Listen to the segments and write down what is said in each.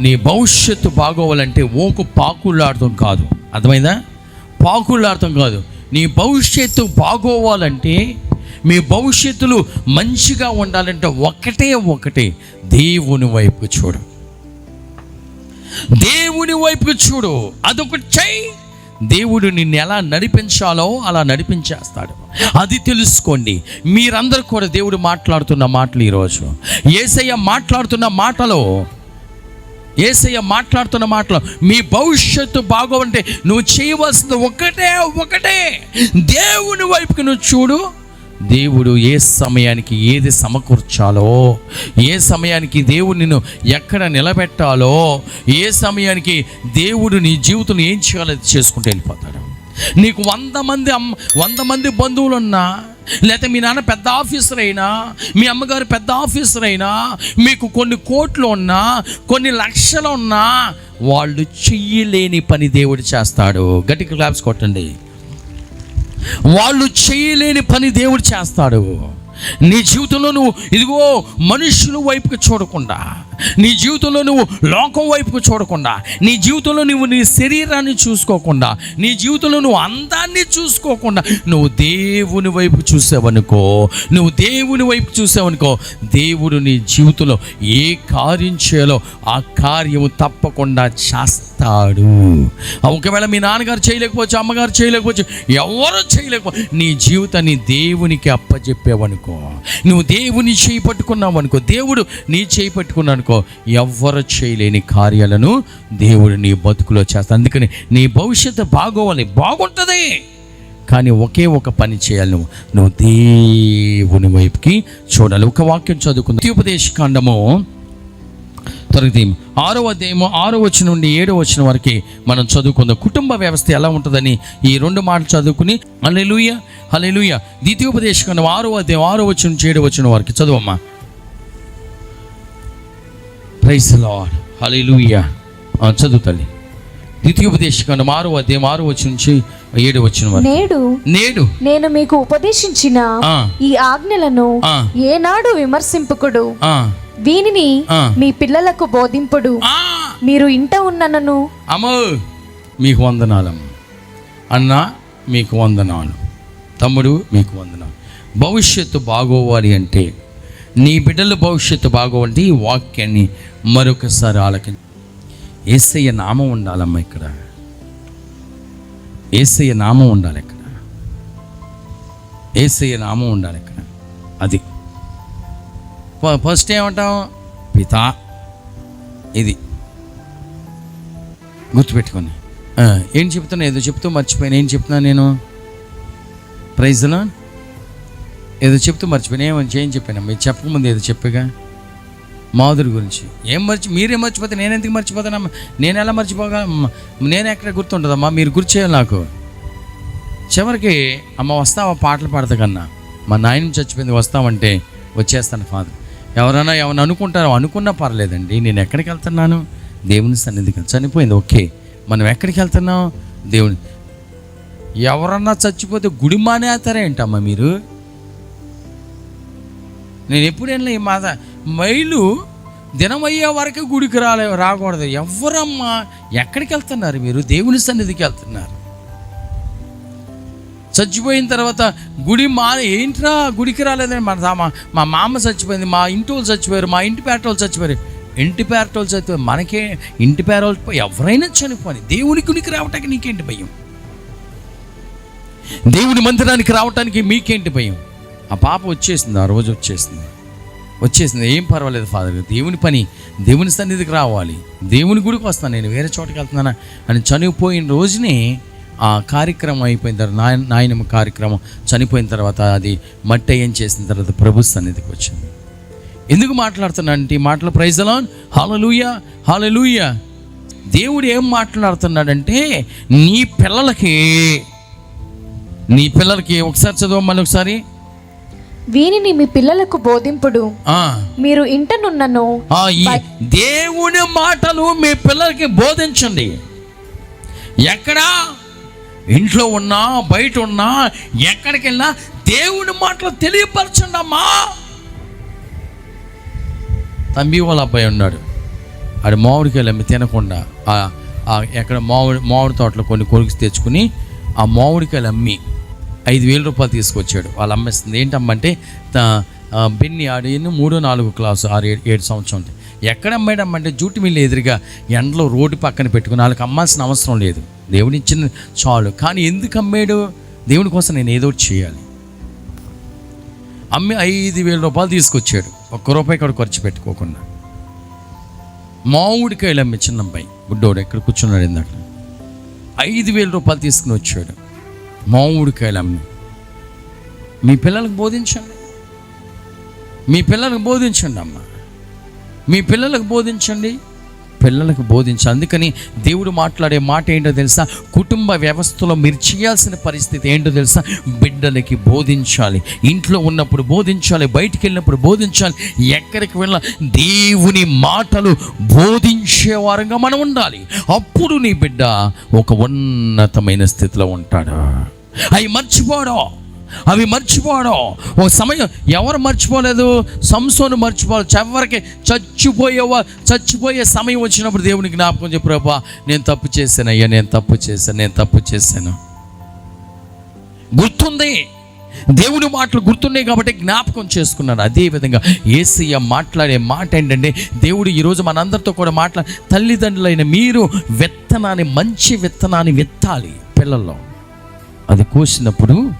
నీ భవిష్యత్తు బాగోవాలంటే ఓకు పాకులాడటం కాదు. అర్థమైందా? పాకులాడటం కాదు. నీ భవిష్యత్తు బాగోవాలంటే మీ భవిష్యత్తులు మంచిగా ఉండాలంటే ఒకటే ఒకటే దేవుని వైపు చూడు. దేవుని వైపు చూడు. అదొకటి చెయ్యి దేవుడు నిన్ను ఎలా నడిపించాలో అలా నడిపించేస్తాడు. అది తెలుసుకోండి. మీరందరూ కూడా దేవుడు మాట్లాడుతున్న మాటలు ఈరోజు. ఏసయ్య మాట్లాడుతున్న మాటలో ఏసయ్య మాట్లాడుతున్న మాటలు మీ భవిష్యత్తు బాగోవంటే నువ్వు చేయవలసింది ఒకటే ఒకటే. దేవుని వైపుకి నువ్వు చూడు. దేవుడు ఏ సమయానికి ఏది సమకూర్చాలో ఏ సమయానికి దేవుడు నిన్ను ఎక్కడ నిలబెట్టాలో ఏ సమయానికి దేవుడు నీ జీవితంలో ఏం చేయాలో అది చేసుకుంటూ వెళ్ళిపోతాడు. నీకు వంద మంది అమ్మ వంద మంది బంధువులు ఉన్నా లేకపోతే మీ నాన్న పెద్ద ఆఫీసర్ అయినా మీ అమ్మగారు పెద్ద ఆఫీసర్ అయినా మీకు కొన్ని కోట్లు ఉన్నా కొన్ని లక్షలు ఉన్నా వాళ్ళు చెయ్యలేని పని దేవుడు చేస్తాడు. గట్టిగా క్లాప్స్ కొట్టండి. వాళ్ళు చేయలేని పని దేవుడు చేస్తాడు. నీ జీవితంలో నువ్వు ఇదిగో మనుషుల వైపుకి చూడకుండా నీ జీవితంలో నువ్వు లోకం వైపుకు చూడకుండా నీ జీవితంలో నువ్వు నీ శరీరాన్ని చూసుకోకుండా నీ జీవితంలో నువ్వు అందాన్ని చూసుకోకుండా నువ్వు దేవుని వైపు చూసావనుకో నువ్వు దేవుని వైపు చూసావనుకో దేవుడు నీ జీవితంలో ఏ కార్యం చేయాలో ఆ కార్యము తప్పకుండా చేస్తాడు. ఒకవేళ మీ నాన్నగారు చేయలేకపోవచ్చు అమ్మగారు చేయలేకపోవచ్చు ఎవరు చేయలేకపో నీ జీవితాన్ని దేవునికి అప్పచెప్పావనుకో నువ్వు దేవుని చేయి పట్టుకున్నావు అనుకో దేవుడు నీ చేయి పట్టుకున్నాను అనుకో ఎవ్వరు చేయలేని కార్యాలను దేవుడు నీ బతుకులో చేస్తాడు. అందుకని నీ భవిష్యత్తు బాగోవాలి బాగుంటుంది. కానీ ఒకే ఒక పని చేయాలి నువ్వు. నువ్వు దేవుని వైపుకి చూడాలి. ఒక వాక్యం చదువుకుంది. ఉపదేశ కాండము తరగతి ఆరో అధ్యాయము ఆరో వచ్చిన నుండి ఏడో వచ్చిన వరకు మనం చదువుకుందాం. కుటుంబ వ్యవస్థ ఎలా ఉంటుందని ఈ రెండు మాటలు చదువుకుని హల్లెలూయ హల్లెలూయ. ద్వితీయోపదేశ కాండం ఆరో అధ్యాయం ఆరో వచ్చిన నుంచి ఏడో వచ్చిన వరకు చదువమ్మా. ప్రైస్ లార్డ్ హల్లెలూయ ఆ, చదువు తల్లి. ద్వితీయోపదేశ కాండం ఆరో అధ్యాయం ఆరో వచ్చిన నుంచి ఏడో వచ్చిన నేడు నేడు. నేను మీకు ఉపదేశించిన ఈ ఆజ్ఞలను ఏనాడు విమర్శింపుకుడు. ఆ. మీ పిల్లలకు బోధింపుడు. మీరు ఇంట ఉన్ననను. అమ్మో మీకు వందనాలమ్మ అన్న మీకు వందనాలు. తమ్ముడు మీకు వందనాలు. భవిష్యత్తు బాగోవాలి అంటే నీ బిడ్డల భవిష్యత్తు బాగోండి ఈ వాక్యాన్ని మరొకసారి ఆలకి ఏసయ్య నామం ఉండాలమ్మా ఇక్కడ. ఏసయ్య నామం ఉండాలి ఇక్కడ. ఏసయ్య నామం ఉండాలి ఇక్కడ. అది. ఫస్ట్ ఏమంటాం? పితా. ఇది. గుర్తుపెట్టుకొని ఏం చెప్తున్నా? ఏదో చెప్తూ మర్చిపోయాను. ఏం చెప్తున్నా నేను? ప్రైజ్లో? ఏదో చెప్తూ మర్చిపోయినా ఏమని ఏం చెప్పాను మీరు చెప్పకముందు ఏదో చెప్పగా? మాధురి గురించి. ఏం మర్చి మీరేం మర్చిపోతే నేను ఎందుకు మర్చిపోతానమ్మా? నేను ఎలా మర్చిపోగా నేను ఎక్కడ గుర్తుంటుందమ్మా మీరు గుర్తు చేయాలి నాకు. చివరికి అమ్మ వస్తావా పాటలు పాడతా కన్నా? మా నాయన చచ్చిపోయింది వస్తామంటే వచ్చేస్తాను ఫాదర్. ఎవరైనా ఏమైనా అనుకుంటారో అనుకున్నా పర్లేదండి. నేను ఎక్కడికి వెళ్తున్నాను? దేవుని సన్నిధికి చనిపోయింది ఓకే. మనం ఎక్కడికి వెళ్తున్నాం? దేవుని. ఎవరన్నా చచ్చిపోతే గుడి మానేస్తారా ఏంటమ్మా మీరు? నేను ఎప్పుడైనా ఈ మాత మైలు దినమయ్యే వరకు గుడికి రాలే రాకూడదు. ఎవరమ్మా ఎక్కడికి వెళ్తున్నారు మీరు? దేవుని సన్నిధికి వెళ్తున్నారు. చచ్చిపోయిన తర్వాత గుడి మా ఏంట్రా గుడికి రాలేదని మన మా మా మామ చచ్చిపోయింది మా ఇంటి వాళ్ళు చచ్చిపోయారు మా ఇంటి పేట వాళ్ళు చచ్చిపోయారు. ఇంటి పేరట వాళ్ళు చచ్చిపోయారు. మనకే ఇంటి పేర వాళ్ళు ఎవరైనా చనిపోని దేవుని గుడికి రావటానికి నీకేంటి భయం? దేవుని మందిరానికి రావటానికి మీకేంటి భయం? ఆ పాప వచ్చేసింది ఆ రోజు వచ్చేసింది. వచ్చేసింది. ఏం పర్వాలేదు ఫాదర్ దేవుని పని దేవుని సన్నిధికి రావాలి. దేవుని గుడికి వస్తాను నేను వేరే చోటకి వెళ్తున్నానా అని చనిపోయిన రోజునే ఆ కార్యక్రమం అయిపోయిన తర్వాత నాయన నాయనమ్మ కార్యక్రమం చనిపోయిన తర్వాత అది మట్టి ఏం చేసిన తర్వాత ప్రభు సన్నిధికి వచ్చింది. ఎందుకు మాట్లాడుతున్నా అంటే ఈ మాటల ప్రైజలాన్ హాలలుయ హాలలుయ దేవుడు ఏం మాట్లాడుతున్నాడంటే నీ పిల్లలకి నీ పిల్లలకి ఒకసారి చదువు ఒకసారి. వీనిని మీ పిల్లలకు బోధింపుడు. మీరు ఇంటనున్నను. ఆ, ఈ దేవుని మాటలు మీ పిల్లలకి బోధించండి. ఎక్కడా? ఇంట్లో ఉన్నా బయట ఉన్నా ఎక్కడికి వెళ్ళినా దేవుని మాటలు తెలియపరచండి అమ్మా. తంబి వాళ్ళ అబ్బాయి ఉన్నాడు. అది మామిడికాయలు అమ్మి తినకుండా ఎక్కడ మామిడి మామిడి తోటలో కొన్ని కొరికి తెచ్చుకుని ఆ మామిడికాయలు అమ్మి ఐదు వేల రూపాయలు తీసుకొచ్చాడు. వాళ్ళు అమ్మేస్తుంది ఏంటమ్మంటే బిన్ని ఆ, మూడో నాలుగు క్లాసు ఆరు ఏడు ఏడు సంవత్సరం ఉంటాయి ఎక్కడ అమ్మాడమ్మంటే జూటి మిల్లు ఎదురుగా ఎండలో రోడ్డు పక్కన పెట్టుకుని వాళ్ళకి అమ్మాల్సిన అవసరం లేదు. దేవుడిచ్చిన చాలు. కానీ ఎందుకు అమ్మాడు? దేవుని కోసం నేను ఏదో ఒకటి చేయాలి. అమ్మి ఐదు వేల రూపాయలు తీసుకొచ్చాడు. ఒక్క రూపాయి కూడా ఖర్చు పెట్టుకోకుండా. మామిడికాయలు అమ్మి చిన్న అబ్బాయి బుడ్డోడు ఎక్కడ కూర్చున్నాడు ఇందాక. ఐదు వేల రూపాయలు తీసుకుని వచ్చాడు. మామిడికాయలమ్మి మీ పిల్లలకు బోధించండి. మీ పిల్లలకు బోధించండి అమ్మ. మీ పిల్లలకు బోధించండి. పిల్లలకు బోధించండి అందుకని దేవుడు మాట్లాడే మాట ఏంటో తెలుసా? కుటుంబ వ్యవస్థలో మీరు చేయాల్సిన పరిస్థితి ఏంటో తెలుసా? బిడ్డలకి బోధించాలి. ఇంట్లో ఉన్నప్పుడు బోధించాలి. బయటికి వెళ్ళినప్పుడు బోధించాలి. ఎక్కడికి వెళ్ళిన దేవుని మాటలు బోధించేవారంగా మనం ఉండాలి. అప్పుడు నీ బిడ్డ ఒక ఉన్నతమైన స్థితిలో ఉంటాడు? అవి మర్చిపోవడం అవి మర్చిపోవడం ఒక సమయం ఎవరు మర్చిపోలేదు? సంసోను మర్చిపోవాలి చివరికి చచ్చిపోయేవా చచ్చిపోయే సమయం వచ్చినప్పుడు దేవునికి జ్ఞాపకం చెప్పు ప్రభా నేను తప్పు చేశాను అయ్యా నేను తప్పు చేశాను నేను తప్పు చేశాను. గుర్తుంది. దేవుని మాటలు గుర్తున్నాయి కాబట్టి జ్ఞాపకం చేసుకున్నాను. అదే విధంగా ఏసయ్య మాట్లాడే మాట ఏంటంటే దేవుడు ఈరోజు మనందరితో కూడా మాట్లా తల్లిదండ్రులైన మీరు విత్తనాన్ని మంచి విత్తనాన్ని విత్తాలి పిల్లల్లో. అది కోసినప్పుడు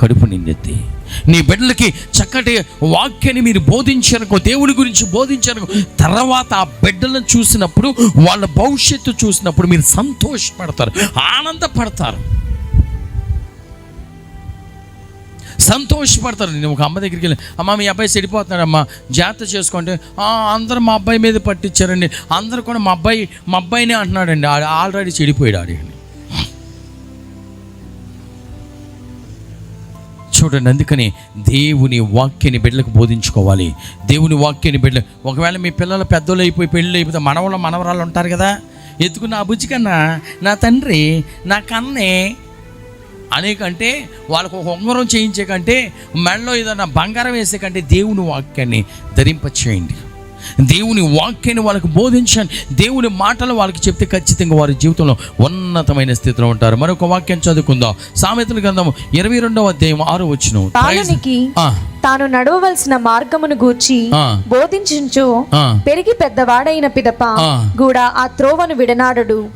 కడుపు నిండెత్తి నీ బిడ్డలకి చక్కటి వాక్యాన్ని మీరు బోధించనుకో దేవుడి గురించి బోధించనుకో తర్వాత ఆ బిడ్డలను చూసినప్పుడు వాళ్ళ భవిష్యత్తు చూసినప్పుడు మీరు సంతోషపడతారు ఆనందపడతారు. సంతోషపడతారు. నేను ఒక అమ్మ దగ్గరికి వెళ్ళి అమ్మ మీ అబ్బాయి చెడిపోతున్నాడమ్మా జాగ్రత్త చేసుకుంటే. అందరు అందరూ మా అబ్బాయి మీద పట్టించారండి. అందరూ కూడా మా అబ్బాయి మా అబ్బాయినే అంటున్నాడండి. ఆల్రెడీ చెడిపోయాడు ఆడి చూడండి అందుకని దేవుని వాక్యని బిడ్డలకు బోధించుకోవాలి. దేవుని వాక్యని బిడ్డ ఒకవేళ మీ పిల్లలు పెద్దోళ్ళు అయిపోయి పెళ్ళి అయిపోతే మనవల మనవరాలు ఉంటారు కదా? ఎత్తుకు నా బుజ్జి కన్నా నా తండ్రి నా కన్నే. అనేకంటే వాళ్ళకు ఒక ఉంగరం చేయించే కంటే మెడలో ఏదైనా బంగారం వేసే కంటే దేవుని వాక్యాన్ని ధరింప చేయండి దేవుని వాక్యాన్ని వాళ్ళకి బోధించండి. దేవుని మాటలు వాళ్ళకి చెప్తే ఖచ్చితంగా వారి జీవితంలో ఉన్నతమైన స్థితిలో ఉంటారు. మరొక వాక్యం చదువుకుందాం. సామెతల గ్రంథం ఇరవై రెండవ అధ్యాయం ఆరు వచ్చిన తాను నడవవలసిన మార్గమును గూర్చి ఆ. పెరిగి పెద్దవాడైన పిదప. కూడా ఆ త్రోవను విడనాడడు.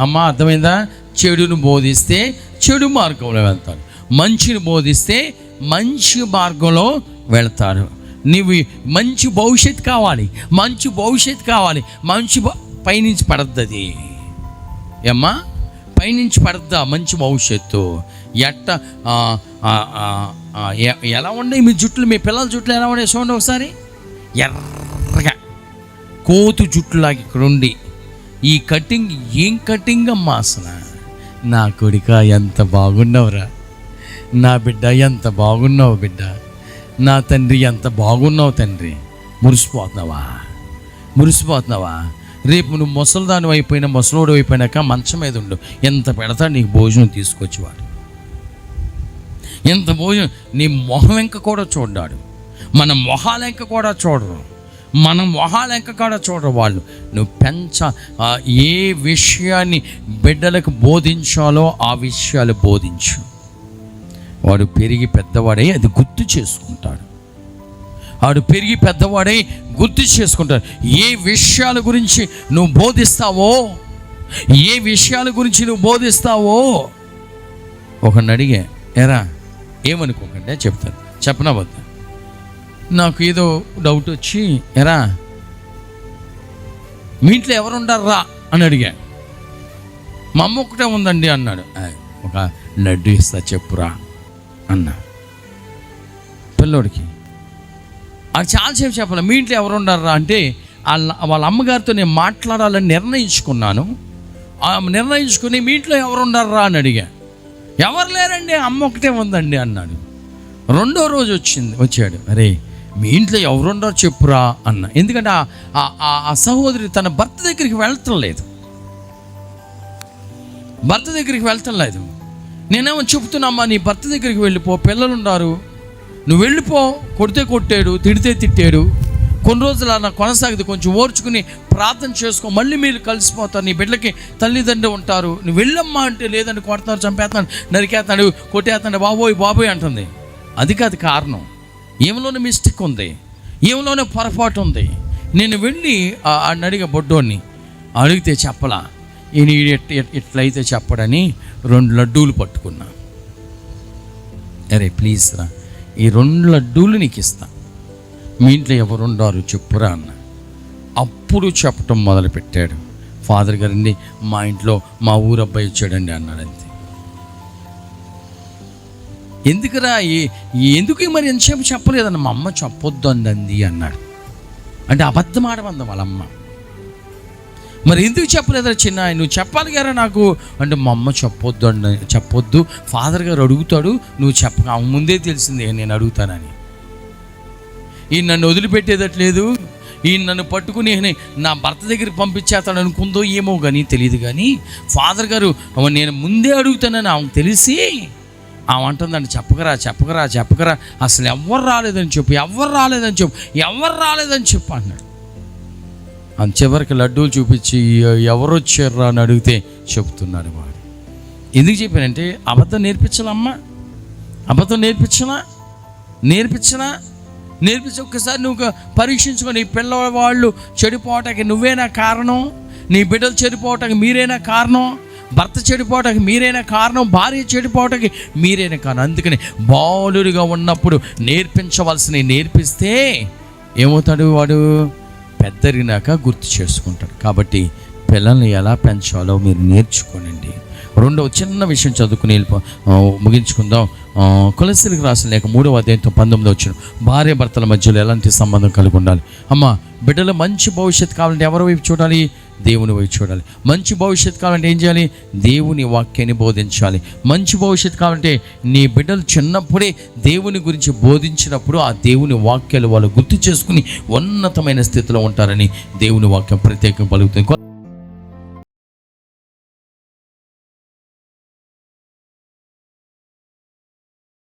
అమ్మ అర్థమైందా? చెడును బోధిస్తే చెడు మార్గంలో వెళ్తారు. మంచిని బోధిస్తే మంచి మార్గంలో వెళ్తారు. నీవు మంచి భవిష్యత్ కావాలి మంచి భవిష్యత్ కావాలి. మంచి పైనుంచి పైనుంచి పడద్దది ఏమ్మా? పైనుంచి పడద్దా మంచి భవిష్యత్తు? ఎట్ట ఎలా ఉన్నాయి మీ జుట్లు మీ పిల్లల జుట్లు ఎలా ఉన్నాయి? చూడండి ఒకసారి. ఎర్రగా. కోతు జుట్టులాగా ఇక్కడ ఉండి. ఈ కటింగ్ ఏం కటింగ్ అమ్మా అసలు? నా కొడుక ఎంత బాగున్నావురా. నా బిడ్డ ఎంత బాగున్నావు బిడ్డ. నా తండ్రి ఎంత బాగున్నావు తండ్రి. మురిసిపోతున్నావా? మురిసిపోతున్నావా? రేపు నువ్వు ముసలిదాని అయిపోయినా ముసలోడు అయిపోయినాక మంచం మీద ఉండు. ఎంత పెడతాడు నీకు భోజనం తీసుకొచ్చేవాడు. ఎంత భోజనం? నీ మొహం వెంక కూడా చూడ్డాడు. మన మొహాలెంక కూడా చూడరు. మన మొహాలెంక కూడా చూడరు వాళ్ళు. నువ్వు పెంచ ఏ విషయాన్ని బిడ్డలకు బోధించాలో ఆ విషయాలు బోధించు. వాడు పెరిగి పెద్దవాడై అది గుర్తు చేసుకుంటాడు. వాడు పెరిగి పెద్దవాడై గుర్తు చేసుకుంటాడు. ఏ విషయాల గురించి నువ్వు బోధిస్తావో ఏ విషయాల గురించి నువ్వు బోధిస్తావో? ఒకడిని అడిగా ఎరా ఏమనుకోకండి చెప్తాను చెప్పనా వద్ద? నాకు ఏదో డౌట్ వచ్చి ఎరా మీ ఇంట్లో ఎవరు ఉండారా అని అడిగా. మా అమ్మ ఒకటే ఉందండి అన్నాడు. ఒక లడ్డు ఇస్తా చెప్పురా అన్నా. పిల్లోడికి. అది చాలాసేపు చెప్పాలి మీ ఇంట్లో ఎవరు ఉన్నారా అంటే వాళ్ళ వాళ్ళ అమ్మగారితో నేను మాట్లాడాలని నిర్ణయించుకున్నాను. నిర్ణయించుకుని మీ ఇంట్లో ఎవరు ఉన్నారా అని అడిగా. ఎవరు లేరండి? అమ్మ ఒకటే ఉందండి అన్నాడు. రెండో రోజు వచ్చింది వచ్చాడు. అరే మీ ఇంట్లో ఎవరుండారో చెప్పురా అన్న. ఎందుకంటే ఆ- ఆ- ఆ సహోదరి తన భర్త దగ్గరికి వెళ్తలేదు భర్త దగ్గరికి వెళ్తలేదు నేనేమో చెబుతున్నామ్మా నీ భర్త దగ్గరికి వెళ్ళిపో పిల్లలు ఉన్నారు నువ్వు వెళ్ళిపో కొడితే కొట్టాడు తిడితే తిట్టాడు. కొన్ని రోజులు అలా కొనసాగితే కొంచెం ఓర్చుకుని ప్రార్థన చేసుకో మళ్ళీ మీరు కలిసిపోతారు. నీ బిడ్డలకి తల్లిదండ్రి ఉంటారు. నువ్వు వెళ్ళమ్మా అంటే లేదండి కొడతారు చంపేస్తాను నరికేస్తాడు కొట్టేస్తాడు బాబోయ్ బాబోయ్ అంటుంది. అది కాదు కారణం. ఏమలోనే మిస్టేక్ ఉంది. ఏమలోనే పొరపాటు ఉంది. నేను వెళ్ళి అడిగ బొడ్డోని అడిగితే చెప్పలా? ఈయన ఎట్లయితే చెప్పడని రెండు లడ్డూలు పట్టుకున్నా. అరే ప్లీజ్ రా ఈ రెండు లడ్డూలు నీకు ఇస్తా. మీ ఇంట్లో ఎవరుండారు చెప్పురా అన్న. అప్పుడు చెప్పటం మొదలుపెట్టాడు. ఫాదర్ గారండి మా ఇంట్లో మా ఊరు అబ్బాయి వచ్చాడండి అన్నాడు అంతే. ఎందుకురా ఏ- ఎందుకు మరి ఎంతసేపు చెప్పలేదన్న? మా అమ్మ చెప్పొద్దు అంది అన్నాడు. అంటే అబద్ధం ఆడమంది వాళ్ళమ్మ. మరి ఎందుకు చెప్పలేదా చిన్న నువ్వు చెప్పాలి కదా నాకు. అంటే మా అమ్మ చెప్పొద్దు అండి. చెప్పొద్దు. ఫాదర్ గారు అడుగుతాడు నువ్వు చెప్ప ముందే తెలిసిందే నేను అడుగుతానని. ఈయన నన్ను వదిలిపెట్టేదట్లేదు. ఈయన నన్ను పట్టుకుని నా భర్త దగ్గరికి పంపించేస్తాడు అనుకుందో ఏమో కానీ తెలియదు కానీ ఫాదర్ గారు నేను ముందే అడుగుతానని ఆమె తెలిసి ఆమె అంటుందండి చెప్పకరా చెప్పకరా చెప్పకరా. అసలు ఎవరు రాలేదని చెప్పు ఎవరు రాలేదని చెప్పు ఎవరు రాలేదని చెప్పు అన్నాడు అని చివరికి లడ్డూలు చూపించి ఎవరు వచ్చారా అని అడిగితే చెప్తున్నాడు వాడు. ఎందుకు చెప్పానంటే అబద్ధం నేర్పించాలమ్మా అబద్ధం నేర్పించనా? నేర్పించనా? నేర్పించి ఒక్కసారి నువ్వు పరీక్షించుకో. నీ పిల్లవాళ్ళు చెడిపోవటానికి నువ్వేనా కారణం? నీ బిడ్డలు చెడిపోవటానికి మీరేనా కారణం? భర్త చెడిపోవటానికి మీరైనా కారణం? భార్య చెడిపోవటానికి మీరైనా కారణం? అందుకని బాలుడిగా ఉన్నప్పుడు నేర్పించవలసినవి నేర్పిస్తే ఏమవుతాడు వాడు? పెద్దరినాక గుర్తు చేసుకుంటాడు. కాబట్టి పిల్లల్ని ఎలా పెంచాలో మీరు నేర్చుకోనండి. రెండవ చిన్న విషయం చదువుకుని వెళ్ళిపో ముగించుకుందాం. కొలసిలికి రాసిన లేక మూడవ అధ్యాయంతో పంతొమ్మిది వచ్చిన భార్య భర్తల మధ్యలో ఎలాంటి సంబంధం కలిగి ఉండాలి? అమ్మ బిడ్డలు మంచి భవిష్యత్తు కావాలంటే ఎవరి వైపు చూడాలి? దేవుని వైపు చూడాలి. మంచి భవిష్యత్తు కావాలంటే ఏం చేయాలి? దేవుని వాక్యాన్ని బోధించాలి. మంచి భవిష్యత్తు కావాలంటే నీ బిడ్డలు చిన్నప్పుడే దేవుని గురించి బోధించినప్పుడు ఆ దేవుని వాక్యాలు వాళ్ళు గుర్తు చేసుకుని ఉన్నతమైన స్థితిలో ఉంటారని దేవుని వాక్యం ప్రత్యేకంగా పలుకుతుంది.